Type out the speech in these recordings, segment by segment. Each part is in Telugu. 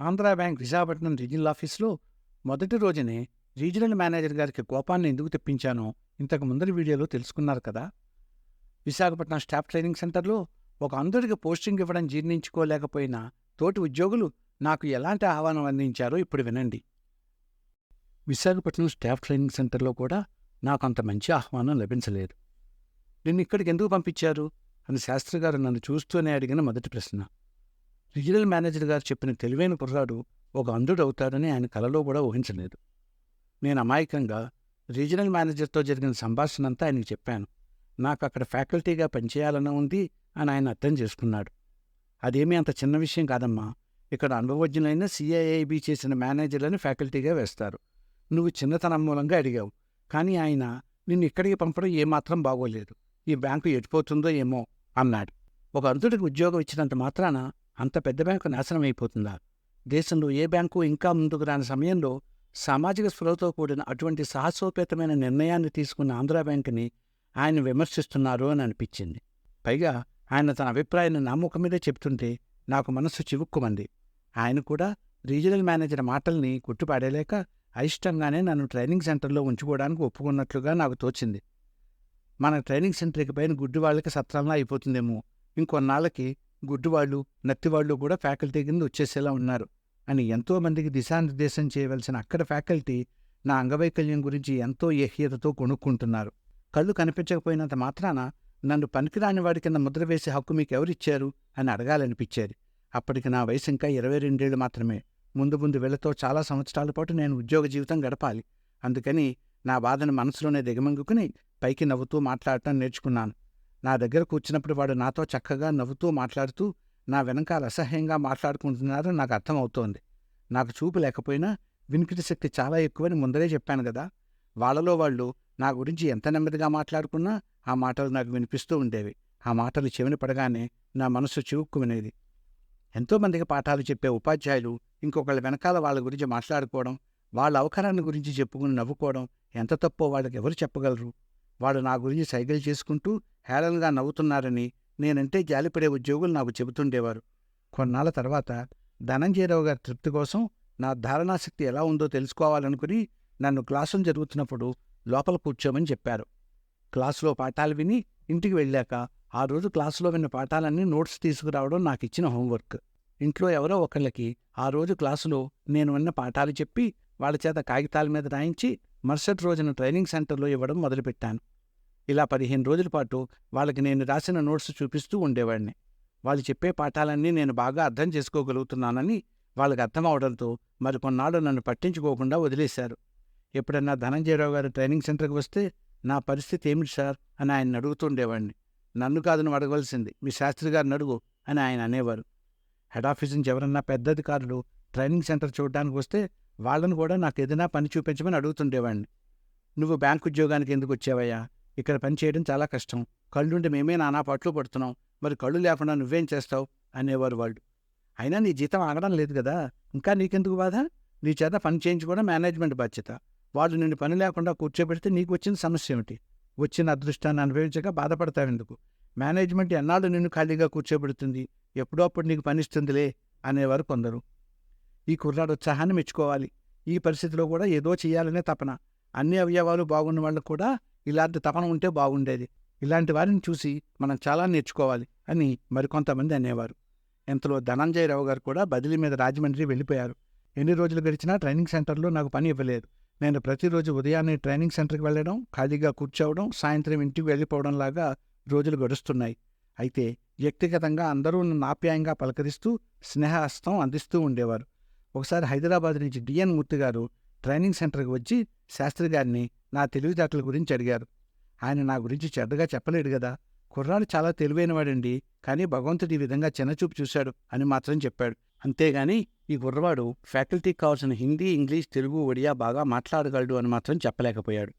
ఆంధ్రా బ్యాంక్ విశాఖపట్నం రీజనల్ ఆఫీస్లో మొదటి రోజునే రీజనల్ మేనేజర్ గారికి కోపాన్ని ఎందుకు తెప్పించానో ఇంతకు ముందరి వీడియోలో తెలుసుకున్నారు కదా. విశాఖపట్నం స్టాఫ్ ట్రైనింగ్ సెంటర్లో ఒక అందరికి పోస్టింగ్ ఇవ్వడం జీర్ణించుకోలేకపోయిన తోటి ఉద్యోగులు నాకు ఎలాంటి ఆహ్వానం అందించారో ఇప్పుడు వినండి. విశాఖపట్నం స్టాఫ్ ట్రైనింగ్ సెంటర్లో కూడా నాకు అంత మంచి ఆహ్వానం లభించలేదు. నిన్ను ఇక్కడికి ఎందుకు పంపించారు? అని శాస్త్రి గారు నన్ను చూస్తూనే అడిగిన మొదటి ప్రశ్న. రీజనల్ మేనేజర్ గారు చెప్పిన తెలివైన కుర్రాడు ఒక అంధుడు అవుతాడని ఆయన కలలో కూడా ఊహించలేదు. నేను అమాయకంగా రీజనల్ మేనేజర్తో జరిగిన సంభాషణ అంతా ఆయనకు చెప్పాను. నాకు అక్కడ ఫ్యాకల్టీగా పనిచేయాలని ఉంది అని ఆయన అర్థం చేసుకున్నాడు. అదేమీ అంత చిన్న విషయం కాదమ్మా. ఇక్కడ అనుభవజ్ఞులైన సిఐఐబి చేసిన మేనేజర్లను ఫ్యాకల్టీగా వేస్తారు. నువ్వు చిన్నతనం మూలంగా అడిగావు. కానీ ఆయన నిన్ను ఇక్కడికి పంపడం ఏమాత్రం బాగోలేదు. ఈ బ్యాంకు ఎటుపోతుందో ఏమో అన్నాడు. ఒక అంతుడికి ఉద్యోగం ఇచ్చినంత మాత్రాన అంత పెద్ద బ్యాంకు నాశనం అయిపోతుందా? దేశంలో ఏ బ్యాంకు ఇంకా ముందుకు రాని సమయంలో సామాజిక స్పృహతో కూడిన అటువంటి సాహసోపేతమైన నిర్ణయాన్ని తీసుకున్న ఆంధ్రా బ్యాంకుని ఆయన విమర్శిస్తున్నారు అని అనిపించింది. పైగా ఆయన తన అభిప్రాయాన్ని నా ముఖం మీదే చెప్తుంటే నాకు మనస్సు చివుక్కుమంది. ఆయన కూడా రీజనల్ మేనేజర్ మాటల్ని గుట్టుపాడేలేక అయిష్టంగానే నన్ను ట్రైనింగ్ సెంటర్లో ఉంచుకోవడానికి ఒప్పుకున్నట్లుగా నాకు తోచింది. మన ట్రైనింగ్ సెంటర్కి పైన గుడ్డివాళ్ళకి సత్రంలా అయిపోతుందేమో. ఇంకొన్నాళ్ళకి గుడ్డివాళ్ళు నత్తివాళ్ళు కూడా ఫ్యాకల్టీ కింద వచ్చేసేలా ఉన్నారు. అని ఎంతోమందికి దిశానిర్దేశం చేయవలసిన అక్కడ ఫ్యాకల్టీ నా అంగవైకల్యం గురించి ఎంతో ఏహ్యతతో కొనుక్కుంటున్నారు. కళ్ళు కనిపించకపోయినంత మాత్రాన నన్ను పనికిరాని వాడి కింద ముద్ర వేసే హక్కు మీకు ఎవరిచ్చారు? అని అడగాలనిపించేది. అప్పటికి నా వయసు ఇంకా ఇరవై రెండేళ్ళు మాత్రమే. ముందు ముందు వీళ్ళతో చాలా సంవత్సరాల పాటు నేను ఉద్యోగ జీవితం గడపాలి. అందుకని నా బాధను మనసులోనే దిగమంగుకుని పైకి నవ్వుతూ మాట్లాడటం నేర్చుకున్నాను. నా దగ్గర కూర్చున్నప్పుడు వాడు నాతో చక్కగా నవ్వుతూ మాట్లాడుతూ నా వెనకాల అసహ్యంగా మాట్లాడుకుంటున్నారని నాకు అర్థమవుతోంది. నాకు చూపు లేకపోయినా వినికిడి శక్తి చాలా ఎక్కువని ముందరే చెప్పాను కదా! వాళ్ళలో వాళ్ళు నా గురించి ఎంత నెమ్మదిగా మాట్లాడుకున్నా ఆ మాటలు నాకు వినిపిస్తూ ఉండేవి. ఆ మాటలు చెవిని పడగానే నా మనసు చివుక్కు వినేది ఎంతోమందికి పాఠాలు చెప్పే ఉపాధ్యాయులు ఇంకొకళ్ళ వెనకాల వాళ్ళ గురించి మాట్లాడుకోవడం వాళ్ళ అవకరాన్ని గురించి చెప్పుకుని నవ్వుకోవడం ఎంత తప్పో వాళ్ళకి ఎవరు చెప్పగలరు? వాడు నా గురించి సైకిల్ చేసుకుంటూ హేళనగా నవ్వుతున్నారని నేనంటే జాలిపడే ఉద్యోగులు నాకు చెబుతుండేవారు. కొన్నాళ్ళ తర్వాత ధనంజయరావు గారి తృప్తి కోసం నా ధారణాశక్తి ఎలా ఉందో తెలుసుకోవాలనుకుని నన్ను క్లాసులు జరుగుతున్నప్పుడు లోపల కూర్చోమని చెప్పారు. క్లాసులో పాఠాలు విని ఇంటికి వెళ్ళాక ఆ రోజు క్లాసులో విన్న పాఠాలన్నీ నోట్స్ తీసుకురావడం నాకు ఇచ్చిన హోంవర్క్. ఇంట్లో ఎవరో ఒకళ్ళకి ఆ రోజు క్లాసులో నేను విన్న పాఠాలు చెప్పి వాళ్ళ చేత కాగితాల మీద రాయించి మరుసటి రోజున ట్రైనింగ్ సెంటర్లో ఇవ్వడం మొదలుపెట్టాను. ఇలా పదిహేను రోజుల పాటు వాళ్ళకి నేను రాసిన నోట్స్ చూపిస్తూ ఉండేవాడిని. వాళ్ళు చెప్పే పాఠాలన్నీ నేను బాగా అర్థం చేసుకోగలుగుతున్నానని వాళ్ళకి అర్థం అవడంతో నన్ను పట్టించుకోకుండా వదిలేశారు. ఎప్పుడన్నా ధనంజయరావు గారు ట్రైనింగ్ సెంటర్కి వస్తే నా పరిస్థితి ఏమిటి సార్? అని ఆయన అడుగుతుండేవాడిని నన్ను కాదు నువ్వు అడగవలసింది. మీ శాస్త్రి గారిని అడుగు అని ఆయన అనేవారు. హెడ్ ఆఫీస్ నుంచి ఎవరన్నా పెద్ద అధికారులు ట్రైనింగ్ సెంటర్ చూడడానికి వస్తే వాళ్ళను కూడా నాకు ఏదైనా పని చూపించమని అడుగుతుండేవాడిని. నువ్వు బ్యాంక్ ఉద్యోగానికి ఎందుకు వచ్చావయ్యా? ఇక్కడ పని చేయడం చాలా కష్టం. కళ్ళుండి మేమే నానా పాటలు పడుతున్నాం. మరి కళ్ళు లేకుండా నువ్వేం చేస్తావు? అనేవారు వాళ్ళు. అయినా నీ జీతం ఆగడం లేదు కదా? ఇంకా నీకెందుకు బాధ? నీ చేత పని చేయించుకోవడం మేనేజ్మెంట్ బాధ్యత. వాళ్ళు నిన్ను పని లేకుండా కూర్చోబెడితే నీకు వచ్చిన సమస్య ఏమిటి? వచ్చిన అదృష్టాన్ని అనుభవించక బాధపడతావెందుకు మేనేజ్మెంట్ ఎన్నాళ్ళు నిన్ను ఖాళీగా కూర్చోబెడుతుంది? ఎప్పుడో అప్పుడు నీకు పనిస్తుందిలే అనేవారు కొందరు. ఈ కుర్రాడు ఉత్సాహాన్ని మెచ్చుకోవాలి. ఈ పరిస్థితిలో కూడా ఏదో చేయాలనే తపన. అన్ని అవయవాలు బాగున్న వాళ్ళకు కూడా ఇలాంటి తపన ఉంటే బాగుండేది. ఇలాంటి వారిని చూసి మనం చాలా నేర్చుకోవాలి అని మరికొంతమంది అనేవారు. ఇంతలో ధనంజయరావు గారు కూడా బదిలీ మీద రాజమండ్రి వెళ్ళిపోయారు. ఎన్ని రోజులు గడిచినా ట్రైనింగ్ సెంటర్లో నాకు పని ఇవ్వలేదు. నేను ప్రతిరోజు ఉదయాన్నే ట్రైనింగ్ సెంటర్కి వెళ్ళడం ఖాళీగా కూర్చోవడం సాయంత్రం ఇంటికి వెళ్ళిపోవడం లాగా రోజులు గడుస్తున్నాయి. అయితే వ్యక్తిగతంగా అందరూ నన్ను ఆప్యాయంగా పలకరిస్తూ స్నేహహస్తం అందిస్తూ ఉండేవారు. ఒకసారి హైదరాబాద్ నుంచి డిఎన్ మూర్తి గారు ట్రైనింగ్ సెంటర్కి వచ్చి శాస్త్రి గారిని నా తెలివితేటల గురించి అడిగారు. ఆయన నా గురించి చెడ్డగా చెప్పలేడు కదా కుర్రాడు చాలా తెలివైనవాడండి. కానీ భగవంతుడు ఈ విధంగా చిన్నచూపు చూశాడు అని మాత్రం చెప్పాడు. అంతేగాని ఈ కుర్రవాడు ఫ్యాకల్టీకి కావాల్సిన హిందీ ఇంగ్లీష్ తెలుగు ఒడియా బాగా మాట్లాడగలడు అని మాత్రం చెప్పలేకపోయాడు.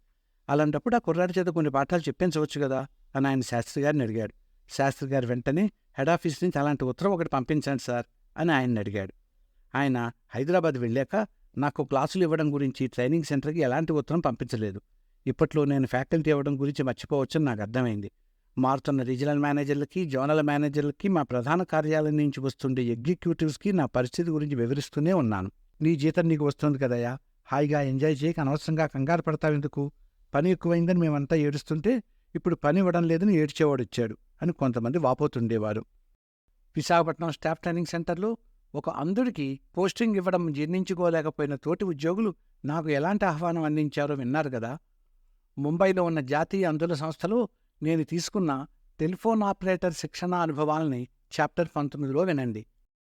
అలాంటప్పుడు ఆ కుర్రాడి చేత కొన్ని పాఠాలు చెప్పించవచ్చు కదా అని ఆయన శాస్త్రి గారిని అడిగాడు. శాస్త్రి గారు వెంటనే హెడ్ ఆఫీస్ నుంచి అలాంటి ఉత్తరం ఒకటి పంపించండి సార్ అని ఆయన్ని అడిగాడు. ఆయన హైదరాబాద్ వెళ్ళాక నాకు క్లాసులు ఇవ్వడం గురించి ట్రైనింగ్ సెంటర్కి ఎలాంటి ఉత్తరం పంపించలేదు. ఇప్పట్లో నేను ఫ్యాకల్టీ ఇవ్వడం గురించి మర్చిపోవచ్చని నాకు అర్థమైంది. మారుతున్న రీజనల్ మేనేజర్లకి జోనల్ మేనేజర్లకి మా ప్రధాన కార్యాలయం నుంచి వస్తుండే ఎగ్జిక్యూటివ్స్కి నా పరిస్థితి గురించి వివరిస్తూనే ఉన్నాను. నీ జీతం నీకు వస్తుంది కదయా హాయిగా ఎంజాయ్ చేయక అనవసరంగా కంగారు పడతావెందుకు పని ఎక్కువైందని మేమంతా ఏడుస్తుంటే ఇప్పుడు పని ఇవ్వడం లేదని ఏడ్చేవాడు వచ్చాడు అని కొంతమంది వాపోతుండేవారు. విశాఖపట్నం స్టాఫ్ ట్రైనింగ్ సెంటర్లో ఒక అంధుడికి పోస్టింగ్ ఇవ్వడం జీర్ణించుకోలేకపోయిన తోటి ఉద్యోగులు నాకు ఎలాంటి ఆహ్వానం అందించారో విన్నారు కదా. ముంబైలో ఉన్న జాతీయ అంధుల సంస్థలో నేను తీసుకున్న టెలిఫోన్ ఆపరేటర్ శిక్షణ అనుభవాలని చాప్టర్ పంతొమ్మిదిలో వినండి.